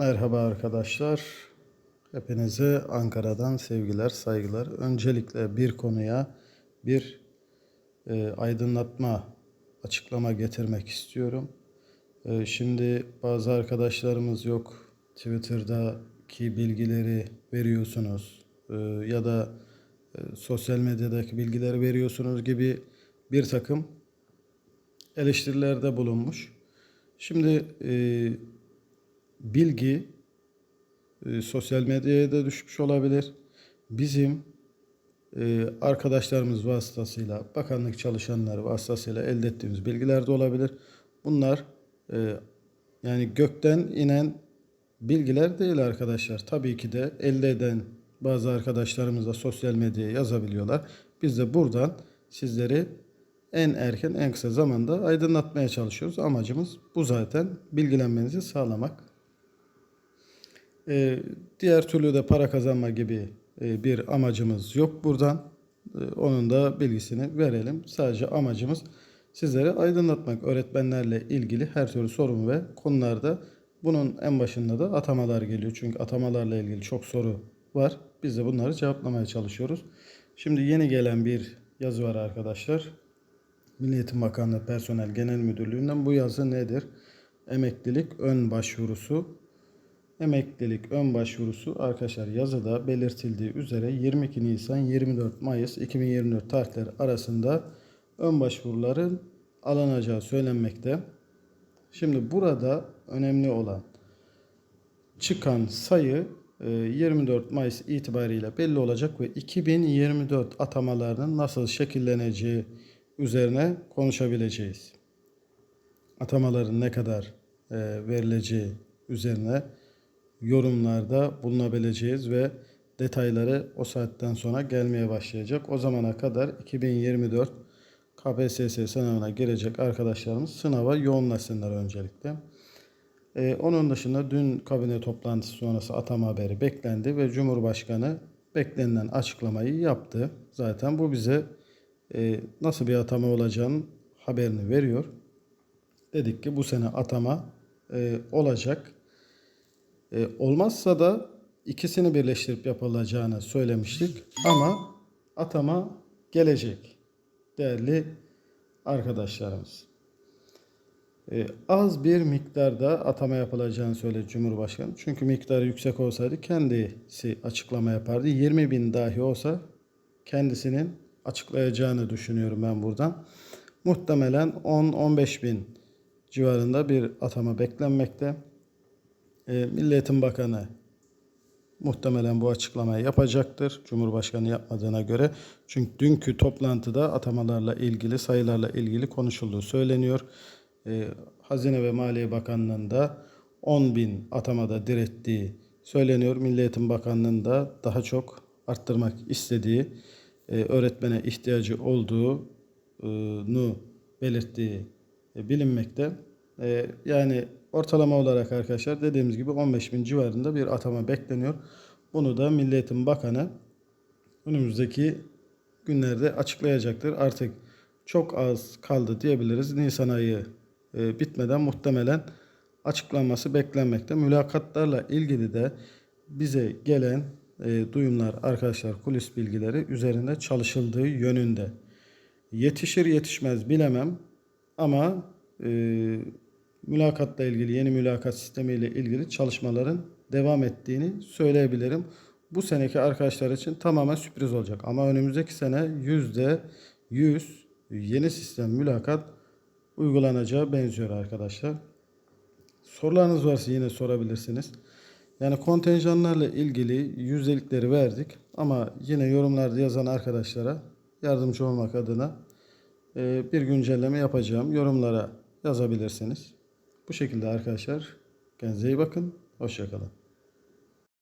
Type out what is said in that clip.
Merhaba arkadaşlar. Hepinize Ankara'dan sevgiler, saygılar. Öncelikle bir konuya bir e, aydınlatma, açıklama getirmek istiyorum. E, şimdi bazı arkadaşlarımız yok Twitter'daki bilgileri veriyorsunuz e, ya da e, sosyal medyadaki bilgileri veriyorsunuz gibi bir takım eleştirilerde bulunmuş. Şimdi e, bilgi e, sosyal medyaya da düşmüş olabilir. Bizim e, arkadaşlarımız vasıtasıyla, bakanlık çalışanları vasıtasıyla elde ettiğimiz bilgiler de olabilir. Bunlar e, yani gökten inen bilgiler değil arkadaşlar. Tabii ki de elde eden bazı arkadaşlarımız da sosyal medyaya yazabiliyorlar. Biz de buradan sizleri en erken en kısa zamanda aydınlatmaya çalışıyoruz. Amacımız bu zaten bilgilenmenizi sağlamak. Ee, diğer türlü de para kazanma gibi e, bir amacımız yok buradan. Ee, onun da bilgisini verelim. Sadece amacımız sizlere aydınlatmak. Öğretmenlerle ilgili her türlü sorun ve konularda bunun en başında da atamalar geliyor. Çünkü atamalarla ilgili çok soru var. Biz de bunları cevaplamaya çalışıyoruz. Şimdi yeni gelen bir yazı var arkadaşlar. Milli Eğitim Bakanlığı Personel Genel Müdürlüğü'nden bu yazı nedir? Emeklilik ön başvurusu. Emeklilik ön başvurusu arkadaşlar yazıda belirtildiği üzere 22 Nisan 24 Mayıs 2024 tarihleri arasında ön başvuruların alınacağı söylenmekte. Şimdi burada önemli olan çıkan sayı e, 24 Mayıs itibariyle belli olacak ve 2024 atamalarının nasıl şekilleneceği üzerine konuşabileceğiz. Atamaların ne kadar e, verileceği üzerine yorumlarda bulunabileceğiz ve detayları o saatten sonra gelmeye başlayacak. O zamana kadar 2024 KPSS sınavına girecek arkadaşlarımız sınava yoğunlaşsınlar öncelikle. Ee, onun dışında dün kabine toplantısı sonrası atama haberi beklendi ve Cumhurbaşkanı beklenilen açıklamayı yaptı. Zaten bu bize e, nasıl bir atama olacağının haberini veriyor. Dedik ki bu sene atama e, olacak. E, olmazsa da ikisini birleştirip yapılacağını söylemiştik. Ama atama gelecek değerli arkadaşlarımız. E, az bir miktarda atama yapılacağını söyledi Cumhurbaşkanı. Çünkü miktarı yüksek olsaydı kendisi açıklama yapardı. 20 bin dahi olsa kendisinin açıklayacağını düşünüyorum ben buradan. Muhtemelen 10-15 bin civarında bir atama beklenmekte. E, Milli Eğitim Bakanı muhtemelen bu açıklamayı yapacaktır. Cumhurbaşkanı yapmadığına göre. Çünkü dünkü toplantıda atamalarla ilgili, sayılarla ilgili konuşulduğu söyleniyor. E, Hazine ve Maliye Bakanlığı'nda 10 bin atamada direttiği söyleniyor. Milli Eğitim Bakanlığı'nda daha çok arttırmak istediği, e, öğretmene ihtiyacı olduğunu belirttiği bilinmekte. E, yani ortalama olarak arkadaşlar dediğimiz gibi 15 bin civarında bir atama bekleniyor. Bunu da Milli Eğitim Bakanı önümüzdeki günlerde açıklayacaktır. Artık çok az kaldı diyebiliriz. Nisan ayı e, bitmeden muhtemelen açıklanması beklenmekte. Mülakatlarla ilgili de bize gelen e, duyumlar arkadaşlar kulis bilgileri üzerinde çalışıldığı yönünde. Yetişir yetişmez bilemem ama e, mülakatla ilgili yeni mülakat sistemiyle ilgili çalışmaların devam ettiğini söyleyebilirim. Bu seneki arkadaşlar için tamamen sürpriz olacak. Ama önümüzdeki sene yüzde yüz yeni sistem mülakat uygulanacağı benziyor arkadaşlar. Sorularınız varsa yine sorabilirsiniz. Yani kontenjanlarla ilgili yüzdelikleri verdik ama yine yorumlarda yazan arkadaşlara yardımcı olmak adına e, bir güncelleme yapacağım. Yorumlara yazabilirsiniz. Bu şekilde arkadaşlar. Kendinize iyi bakın. Hoşçakalın.